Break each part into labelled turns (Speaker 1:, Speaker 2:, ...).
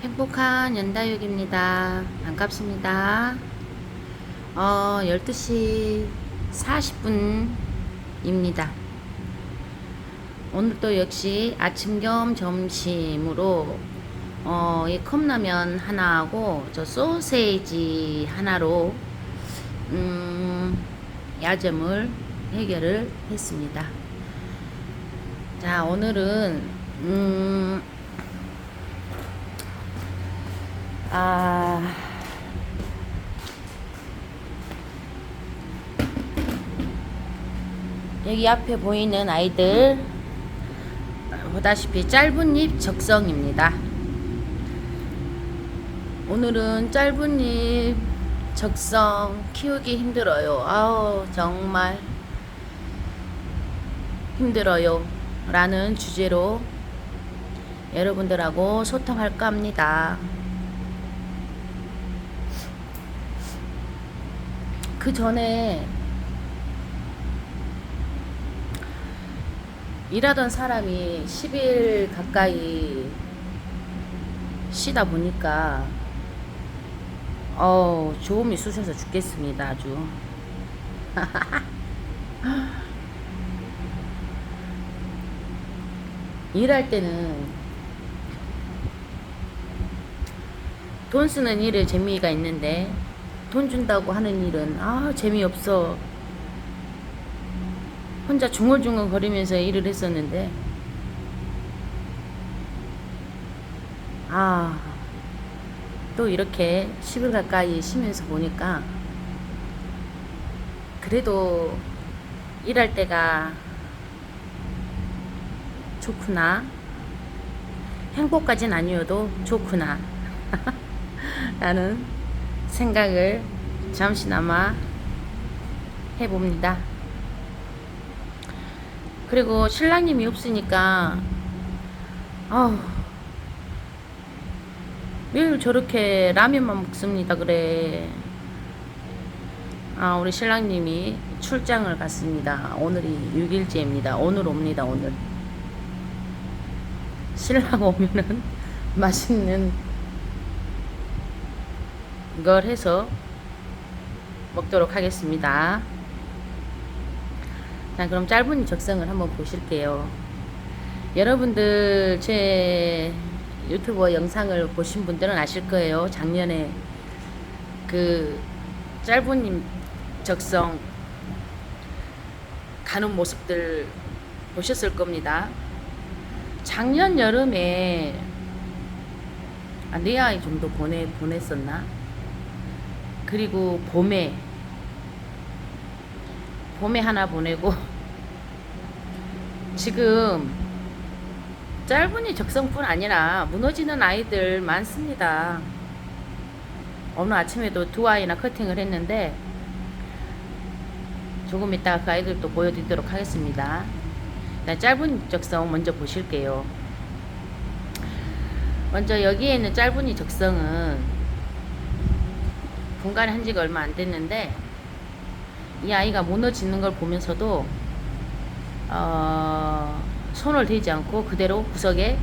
Speaker 1: 행복한 연다육입니다. 반갑습니다. 어, 12시 40분입니다. 오늘도 역시 아침 겸 점심으로 어, 이 컵라면 하나하고 저 소세지 하나로 음, 야점을 해결을 했습니다. 자, 오늘은 음, 여기 앞에 보이는 아이들 보다시피 짧은 잎 적성입니다. 오늘은 짧은 잎 적성 키우기 힘들어요. 아우 정말 힘들어요. 라는 주제로 여러분들하고 소통할까 합니다. 그 전에 일하던 사람이 10일 가까이 쉬다 보니까 어 조음이 쑤셔서 죽겠습니다 아주. 일할 때는 돈 쓰는 일에 재미가 있는데 돈 준다고 하는 일은 아 재미없어 혼자 중얼중얼 거리면서 일을 했었는데. 아 또 이렇게 10일 가까이 쉬면서 보니까 그래도 일할 때가 좋구나. 행복까진 아니어도 좋구나. 라는 생각을 잠시나마 해봅니다. 그리고 신랑님이 없으니까 아우. 매일 저렇게 라면만 먹습니다 그래. 아 우리 신랑님이 출장을 갔습니다. 오늘이 6일째입니다. 오늘 옵니다 오늘. 신랑 오면은 맛있는 걸 해서 먹도록 하겠습니다. 자, 그럼 짧은 적성을 한번 보실게요. 여러분들 제 유튜버 영상을 보신 분들은 아실 거예요. 작년에 그 짧은 적성 가는 모습들 보셨을 겁니다. 작년 여름에 아, 내 아이 좀더 보내 보냈었나? 그리고 봄에 봄에 하나 보내고 지금 짧은이 적성뿐 아니라 무너지는 아이들 많습니다. 오늘 아침에도 두 아이나 커팅을 했는데 조금 이따가 그 아이들도 보여드리도록 하겠습니다. 짧은 적성 먼저 보실게요. 먼저 여기에 있는 짧은이 적성은 분간을 한 지가 얼마 안 됐는데 이 아이가 무너지는 걸 보면서도 어, 손을 대지 않고 그대로 구석에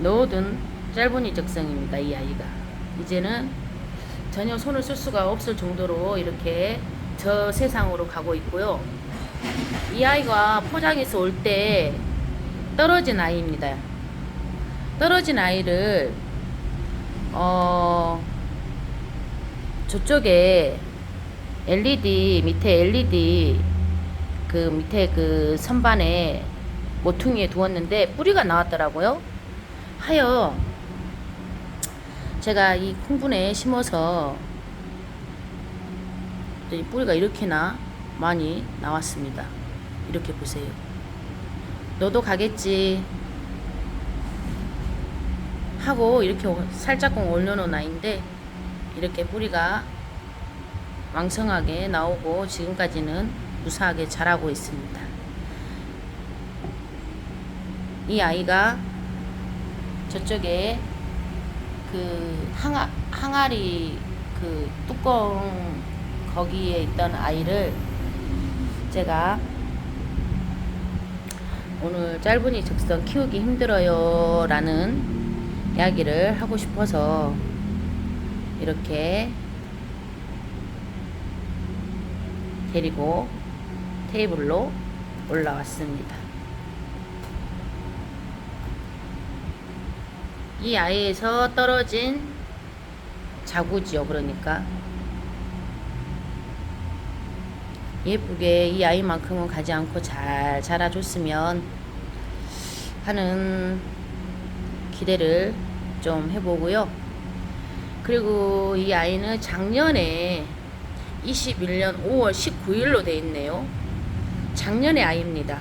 Speaker 1: 넣어둔 짧은이 적성입니다. 이 아이가 이제는 전혀 손을 쓸 수가 없을 정도로 이렇게 저 세상으로 가고 있고요. 이 아이가 포장해서 올 때 떨어진 아이입니다. 떨어진 아이를 어 저쪽에 LED 밑에 LED 그 밑에 그 선반에 모퉁이에 두었는데 뿌리가 나왔더라고요. 하여 제가 이 콩분에 심어서 이 뿌리가 이렇게나 많이 나왔습니다. 이렇게 보세요. 너도 가겠지 하고 이렇게 살짝쿵 올려놓은 아이인데 이렇게 뿌리가 왕성하게 나오고 지금까지는 무사하게 자라고 있습니다. 이 아이가 저쪽에 그 항아, 항아리 그 뚜껑 거기에 있던 아이를 제가 오늘 짧은이 적성 키우기 힘들어요 라는 이야기를 하고 싶어서 이렇게 데리고 테이블로 올라왔습니다. 이 아이에서 떨어진 자구지요, 그러니까. 예쁘게 이 아이만큼은 가지 않고 잘 자라줬으면 하는 기대를 좀 해보고요. 그리고 이 아이는 작년에 21년 5월 19일로 돼 있네요. 작년의 아이입니다.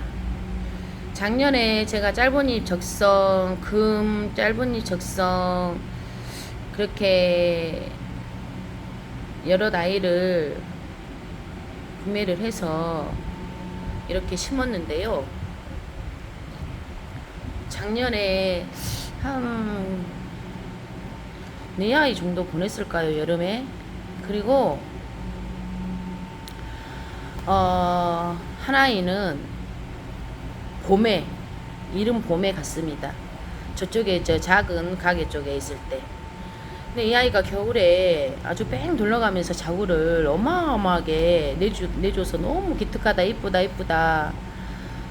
Speaker 1: 작년에 제가 짧은잎 적성, 금 짧은잎 적성 그렇게 여러 아이를 구매를 해서 이렇게 심었는데요. 작년에 한 네 아이 정도 보냈을까요, 여름에? 그리고 어, 한 아이는 봄에 이른 봄에 갔습니다. 저쪽에 저 작은 가게 쪽에 있을 때. 근데 이 아이가 겨울에 아주 뺑 둘러가면서 자구를 어마어마하게 내주, 내줘서 너무 기특하다, 이쁘다, 이쁘다.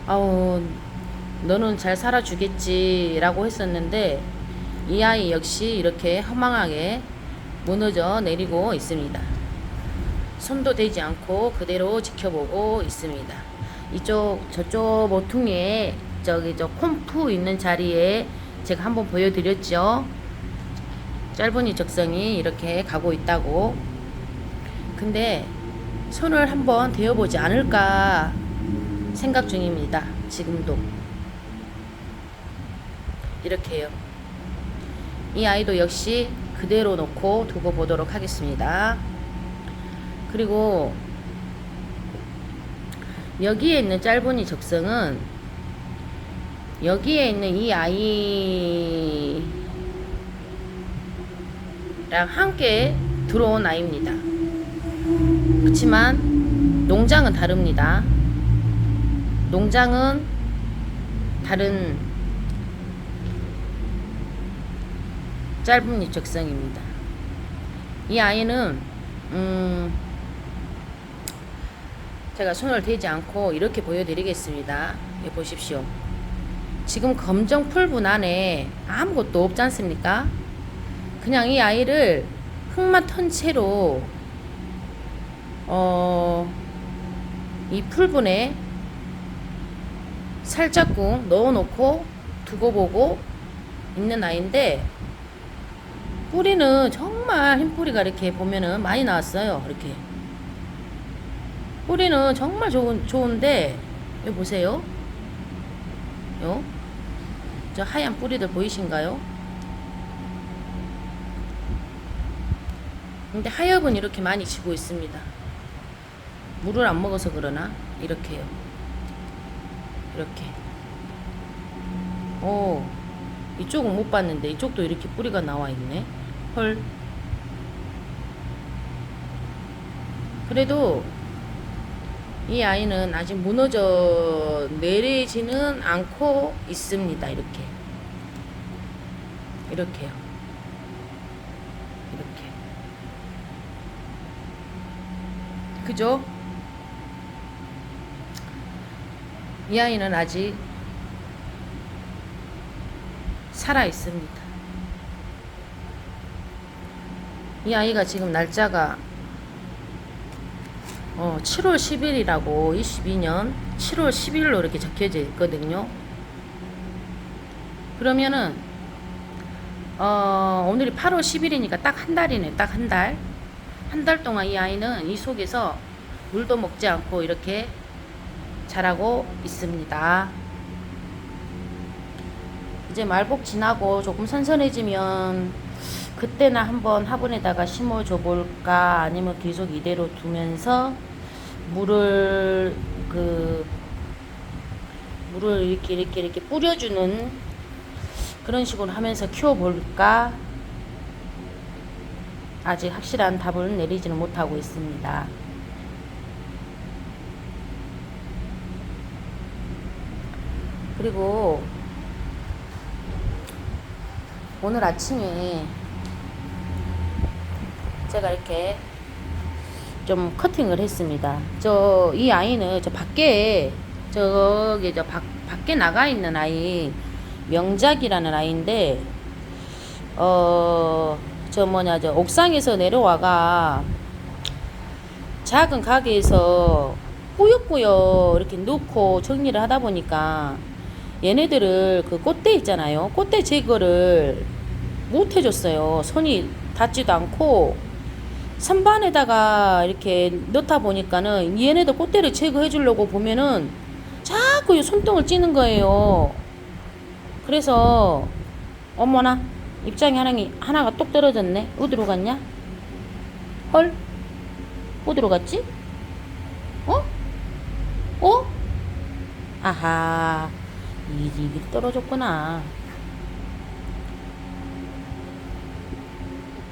Speaker 1: 아우, 너는 잘 살아주겠지. 라고 했었는데, 이 아이 역시 이렇게 허망하게 무너져 내리고 있습니다. 손도 대지 않고 그대로 지켜보고 있습니다. 이쪽, 저쪽 모퉁이에 저기 저 콤프 있는 자리에 제가 한번 보여드렸죠. 짧은이 적성이 이렇게 가고 있다고. 근데 손을 한번 대어보지 않을까 생각 중입니다. 지금도. 이렇게요. 이 아이도 역시 그대로 놓고 두고 보도록 하겠습니다. 그리고 여기에 있는 짧은이 적성은 여기에 있는 이 아이랑 함께 들어온 아이입니다. 그렇지만 농장은 다릅니다. 농장은 다른 짧은 잎 적성입니다. 이 아이는 음 제가 손을 대지 않고 이렇게 보여드리겠습니다. 예, 보십시오. 지금 검정 풀분 안에 아무것도 없지 않습니까? 그냥 이 아이를 흙만 턴 채로 어, 이 풀분에 살짝쿵 넣어놓고 두고 보고 있는 아이인데 뿌리는 정말 흰 뿌리가 이렇게 보면은 많이 나왔어요. 이렇게 뿌리는 정말 좋은 좋은데 여기 보세요. 요. 저 하얀 뿌리들 보이신가요? 근데 하엽은 이렇게 많이 지고 있습니다. 물을 안 먹어서 그러나 이렇게요. 이렇게. 오, 이쪽은 못 봤는데 이쪽도 이렇게 뿌리가 나와 있네. 헐. 그래도 이 아이는 아직 무너져 내리지는 않고 있습니다. 이렇게. 이렇게요. 이렇게. 그죠? 이 아이는 아직 살아 있습니다. 이 아이가 지금 날짜가 어, 7월 10일이라고 22년 7월 10일로 이렇게 적혀져 있거든요. 그러면은 어, 오늘이 8월 10일이니까 딱 한 달이네. 딱 한 달. 한 달 동안 이 아이는 이 속에서 물도 먹지 않고 이렇게 자라고 있습니다. 이제 말복 지나고 조금 선선해지면 그때나 한번 화분에다가 심어줘 볼까 아니면 계속 이대로 두면서 물을 그 물을 이렇게 이렇게 이렇게 뿌려주는 그런 식으로 하면서 키워볼까 아직 확실한 답을 내리지는 못하고 있습니다. 그리고 오늘 아침에 제가 이렇게 좀 커팅을 했습니다. 저 이 아이는 저 밖에 저기 저 밖, 밖에 나가 있는 아이 명작이라는 아이인데 어 저 뭐냐 저 옥상에서 내려와가 작은 가게에서 꾸역꾸역 이렇게 넣고 정리를 하다 보니까 얘네들을 그 꽃대 있잖아요. 꽃대 제거를 못 해줬어요. 손이 닿지도 않고 선반에다가 이렇게 넣다 보니까는 얘네들 꽃대를 제거해 주려고 보면은 자꾸 이 손등을 찌는 거예요. 그래서 어머나 입장이 하나, 하나가 똑 떨어졌네. 어디로 갔냐? 헐? 어디로 갔지? 어? 어? 아하 이 입이 떨어졌구나.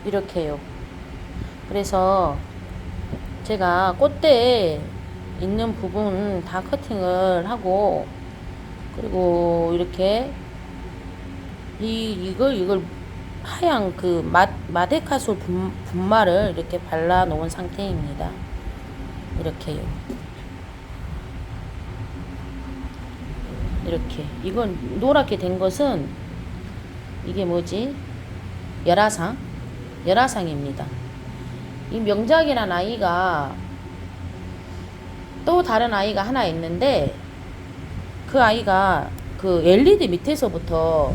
Speaker 1: 이렇게요. 그래서 제가 꽃대에 있는 부분 다 커팅을 하고 그리고 이렇게 이 이걸 이걸 하얀 그 마, 마데카솔 분, 분말을 이렇게 발라 놓은 상태입니다. 이렇게요. 이렇게 이건 노랗게 된 것은 이게 뭐지? 열화상 열화상입니다. 이 명작이라는 아이가 또 다른 아이가 하나 있는데 그 아이가 그 LED 밑에서부터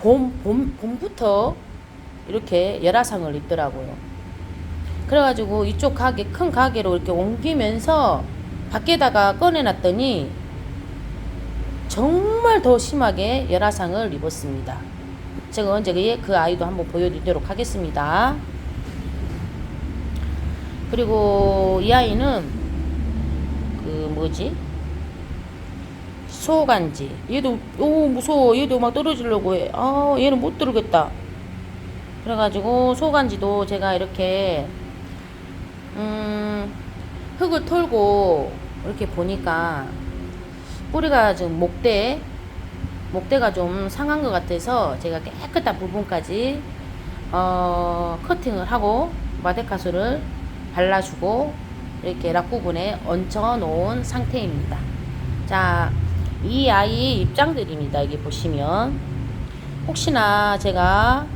Speaker 1: 봄, 봄, 봄부터 이렇게 열화상을 입더라고요. 그래가지고 이쪽 가게, 큰 가게로 이렇게 옮기면서 밖에다가 꺼내놨더니 정말 더 심하게 열화상을 입었습니다. 제가 언제 그 아이도 한번 보여드리도록 하겠습니다. 그리고 이 아이는 그 뭐지? 소간지. 얘도 오 무서워. 얘도 막 떨어지려고 해. 아 얘는 못 들겠다. 그래가지고 소간지도 제가 이렇게 음 흙을 털고 이렇게 보니까 뿌리가 좀 목대 목대가 좀 상한 것 같아서 제가 깨끗한 부분까지 어, 커팅을 하고 마데카수를 발라주고 이렇게 락 부분에 얹혀 놓은 상태입니다. 자, 이 아이 입장들입니다. 여기 보시면 혹시나 제가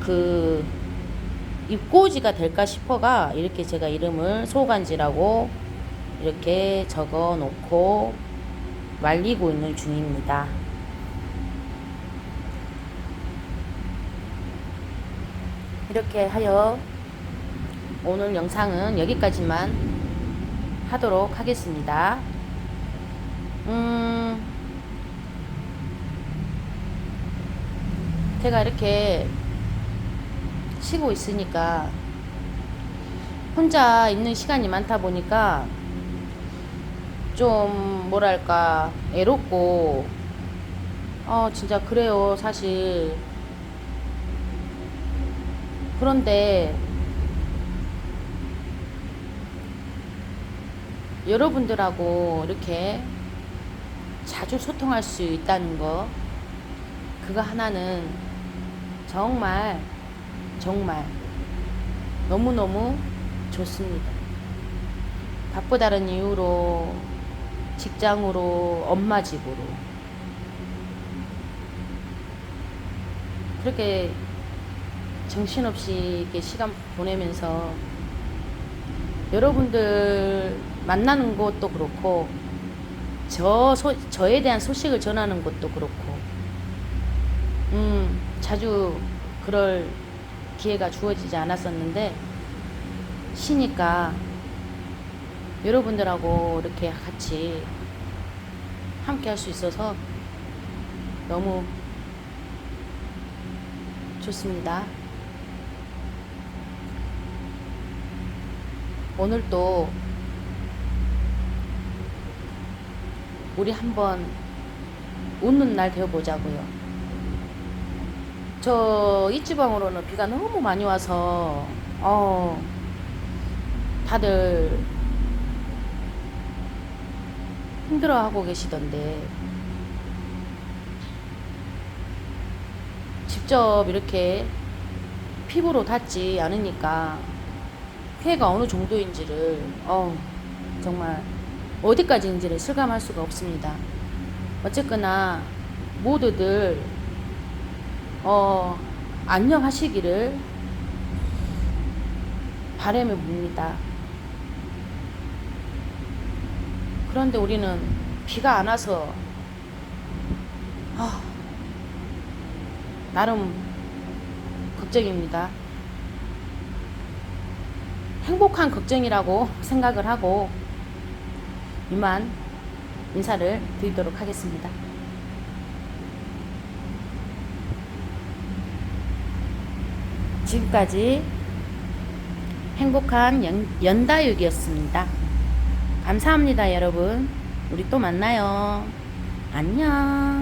Speaker 1: 그 입꼬지가 될까 싶어가 이렇게 제가 이름을 소간지라고 이렇게 적어 놓고 말리고 있는 중입니다. 이렇게 하여 오늘 영상은 여기까지만 하도록 하겠습니다. 음, 제가 이렇게 쉬고 있으니까 혼자 있는 시간이 많다 보니까 좀 뭐랄까 애롭고 어 진짜 그래요 사실 그런데 여러분들하고 이렇게 자주 소통할 수 있다는 거 그거 하나는 정말 정말 너무너무 좋습니다. 바쁘다는 이유로 직장으로 엄마 집으로 그렇게 정신없이 이렇게 시간 보내면서 여러분들 만나는 것도 그렇고 저 소, 저에 대한 소식을 전하는 것도 그렇고 음 자주 그럴 기회가 주어지지 않았었는데 쉬니까 여러분들하고 이렇게 같이 함께 할 수 있어서 너무 좋습니다. 오늘 또 우리 한번 웃는 날 되어보자고요. 저 이 지방으로는 비가 너무 많이 와서 어 다들 힘들어하고 계시던데 직접 이렇게 피부로 닿지 않으니까 피해가 어느 정도인지를 어 정말 어디까지인지를 실감할 수가 없습니다. 어쨌거나 모두들 어 안녕하시기를 바람에 봅니다. 그런데 우리는 비가 안 와서 아, 나름 걱정입니다. 행복한 걱정이라고 생각을 하고 이만 인사를 드리도록 하겠습니다. 지금까지 행복한 연, 연다육이었습니다. 감사합니다, 여러분. 우리 또 만나요. 안녕.